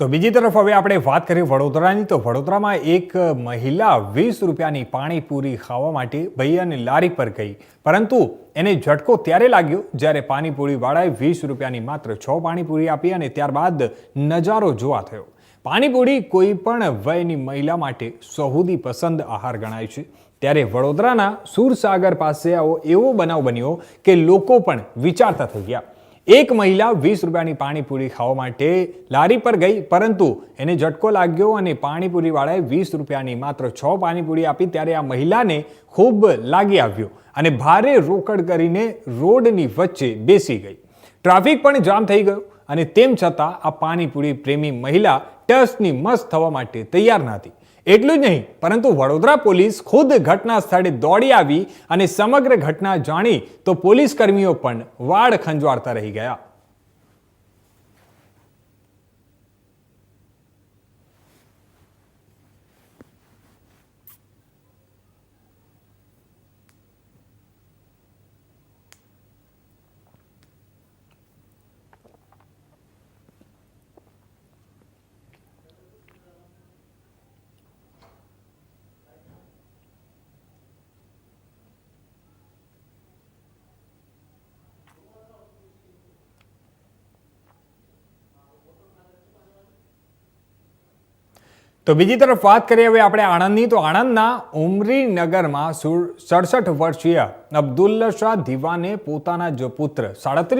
તો બીજી તરફ હવે આપણે વાત કરીએ વડોદરાની. તો વડોદરામાં એક મહિલા વીસ રૂપિયાની પાણીપુરી ખાવા માટે ભૈયાની લારી પર ગઈ. પરંતુ એને ઝટકો ત્યારે લાગ્યો જ્યારે પાણીપુરીવાળાએ વીસ રૂપિયાની માત્ર છ પાણીપુરી આપી અને ત્યારબાદ નજારો જોવા થયો. પાણીપુરી કોઈ પણ વયની મહિલા માટે સહુદી પસંદ આહાર ગણાય છે. ત્યારે વડોદરાના સુરસાગર પાસે આવો એવો બનાવ બન્યો કે લોકો પણ વિચારતા થઈ ગયા. એક મહિલા વીસ રૂપિયાની પાણીપુરી ખાવા માટે લારી પર ગઈ, પરંતુ એને ઝટકો લાગ્યો અને પાણીપુરીવાળાએ વીસ રૂપિયાની માત્ર છ પાણીપુરી આપી ત્યારે આ મહિલાને ખૂબ લાગી આવ્યો અને ભારે રોકડ કરીને રોડની વચ્ચે બેસી ગઈ. ટ્રાફિક પણ જામ થઈ ગયો અને તેમ છતાં આ પાણીપુરી પ્રેમી મહિલા ટસની મસ્ત થવા માટે તૈયાર ન હતી. એટલું જ નહીં, પરંતુ વડોદરા પોલીસ ખુદ ઘટના સ્થળે દોડી આવી અને સમગ્ર ઘટના જાણી તો પોલીસ કર્મીઓ પણ વાડ ખંજવાળતા રહી ગયા. તો બીજી તરફ વાત કરીએ હવે આપણે આણંદની. તો આણંદના ઉમરીનગરમાં સડસઠ વર્ષીય અબ્દુલ્લા શાહ ધીવાને પોતાના જ પુત્ર, સાડત્રીસ